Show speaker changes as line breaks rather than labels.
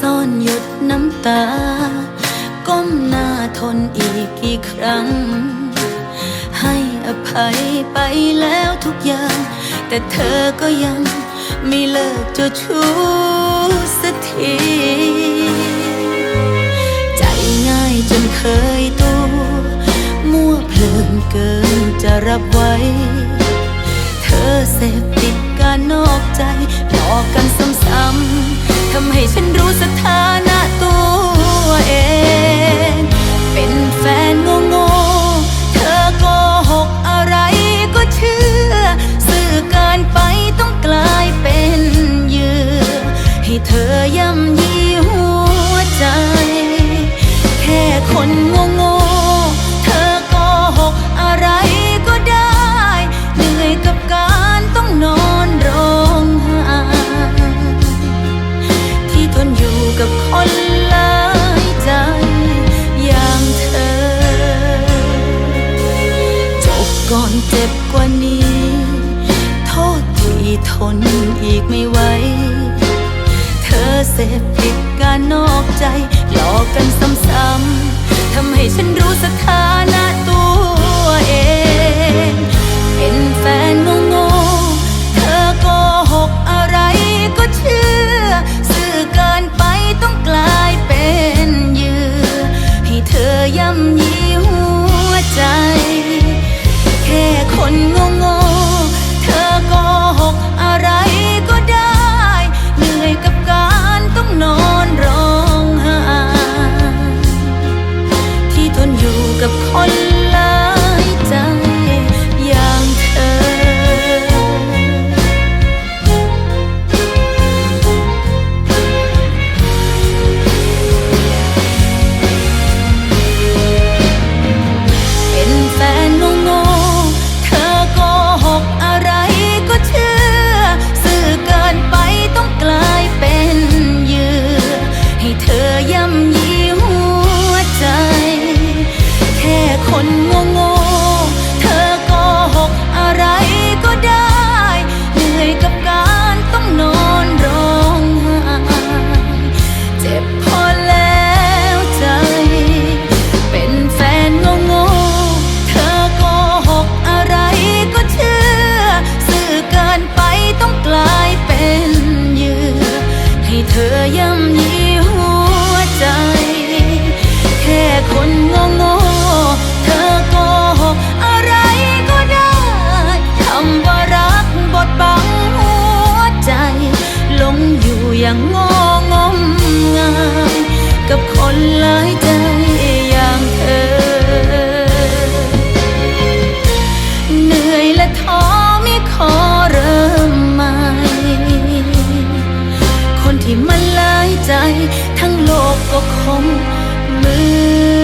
ซ่อนหยดน้ำตา ก้มหน้าทนอีกกี่ครั้ง ให้อภัยไปแล้วทุกอย่าง แต่เธอก็ยังไม่เลิกจ้าชู้สักทีใจง่ายจนเคยตัวมั่วเพลินเกินจะรับไว้ เธอเสพติดการนอกใจหลอกกัน ค่คนโง่เธอโกหกอะไรก็ได้เหนื่อยกับการต้องนอนร้องไห้ที่ทนอยู่กับคนลายใจอย่างเธอ จบก่อนเจ็บกว่านี้ โทษที่ทนอีกไม่ไหวเธอเสพติดการนอกใจหลอกกันซ้ำๆ ทำให้ฉันรู้สถานะ ย่ำยีหัวใจ แค่คนโง่ๆเธอโกหกอะไรก็ได้คำว่ารักบดบังหัวใจหลงอยู่อย่างงองมงายกับคนหลายใจอย่างเธอ เหนื่อยและท้อไม่ขอเริ่มใหม่คนที่มัน ใจ ทั้งโลกก็คงมือ